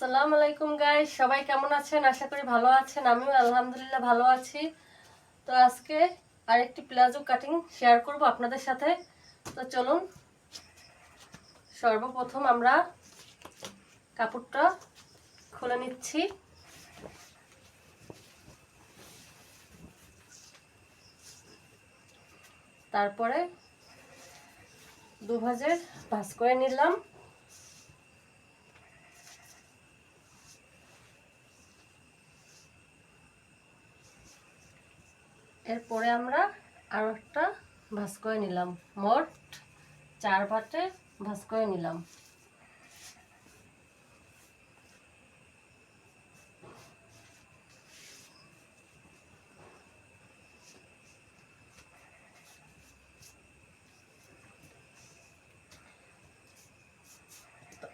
আসসালামু আলাইকুম গাইস সবাই কেমন আছেন? আশা করি ভালো আছেন। আমিও আলহামদুলিল্লাহ ভালো আছি। তো আজকে আরেকটি প্লাজো কাটিং শেয়ার করব আপনাদের সাথে। তো চলুন, সর্বপ্রথম আমরা কাপড়টা খুলে নিচ্ছি। তারপরে দু ভাজে ভাজ করে নিলাম। এরপরে আমরা আরও একটা ভাজ করে নিলাম। মোট চার পাটে ভাজ করে নিলাম।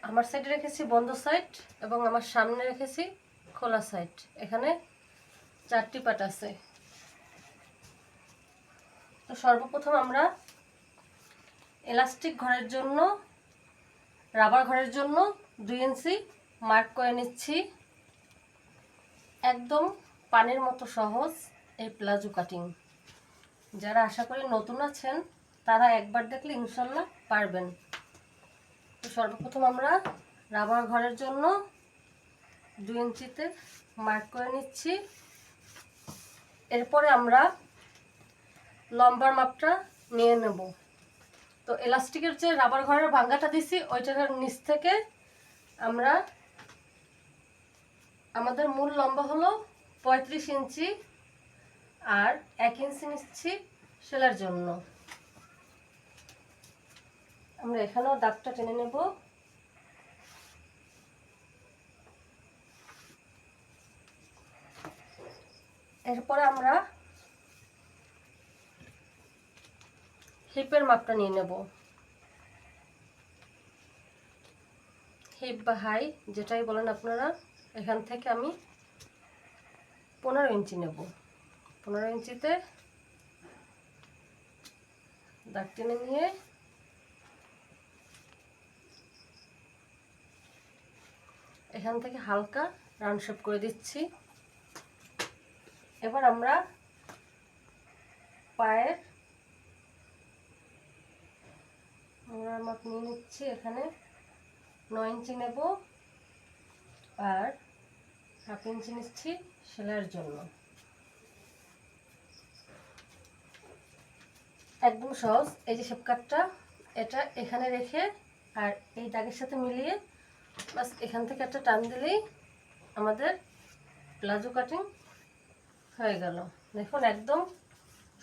আমার সাইডে রেখেছি বন্ধ সাইড এবং আমার সামনে রেখেছি খোলা সাইড। এখানে চারটি পাট আছে। তো সর্বপ্রথম আমরা এলাস্টিক ঘরের জন্য রাবার ঘরের জন্য দুই ইঞ্চি মার্ক করে নিচ্ছি। একদম পানির মতো সহজ এই প্লাজো কাটিং যারা আশা করি নতুন আছেন, তারা একবার দেখলে ইনশাল্লাহ পারবেন। তো সর্বপ্রথম আমরা রাবার ঘরের জন্য দুই ইঞ্চিতে মার্ক করে নিচ্ছি। এরপরে আমরা লম্বার মাপটা নিয়ে নেব। তো এলাস্টিকের যে রাবার ঘরের ভাঙ্গাটা দিছি, ওইটার নিচ থেকে আমরা, আমাদের মূল লম্বা হলো পঁয়ত্রিশ ইঞ্চি আর এক ইঞ্চি নিচ্ছি সেলার জন্য। আমরা এখানেও দাগটা টেনে নেব। এরপরে আমরা হিপের মাপটা নিয়ে নেব। হিপ বা হাই যেটাই বলেন আপনারা, এখান থেকে আমি পনেরো ইঞ্চি নেব। পনেরো ইঞ্চিতে দাগ টেনে নিয়ে এখান থেকে হালকা রাউন্ড শেপ করে দিচ্ছি। এবার আমরা পায়ের আমরা মাপ নিয়ে নিচ্ছি, এখানে নয় ইঞ্চি নেব আর হাফ ইঞ্চি নিচ্ছি সেলাইয়ের জন্য। একদম সহজ, এই যে শেপ কাটটা, এটা এখানে রেখে আর এই দাগের সাথে মিলিয়ে বাস এখান থেকে একটা টান দিলেই আমাদের প্লাজো কাটিং হয়ে গেল। দেখুন, একদম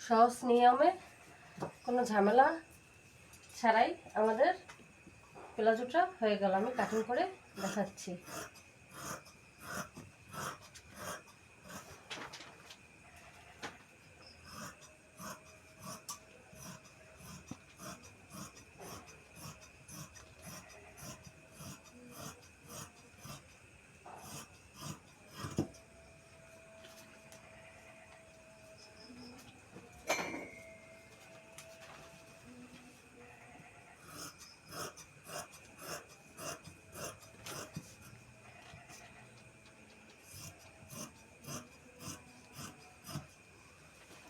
সহজ নিয়মে কোনো ঝামেলা ছাড়াই আমাদের প্লাজোটা হয়ে গেল। আমি কাটিং করে দেখাচ্ছি।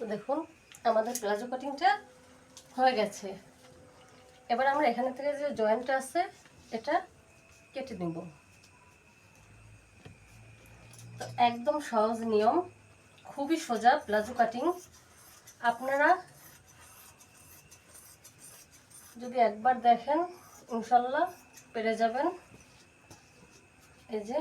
তো দেখুন, আমাদের প্লাজো কাটিংটা হয়ে গেছে। এবার আমরা এখানে থেকে যে জয়েন্টটা আছে, এটা কেটে নিব। তো একদম সহজ নিয়ম, খুবই সোজা প্লাজো কাটিং আপনারা যদি একবার দেখেন, ইনশাল্লাহ পেরে যাবেন। এই যে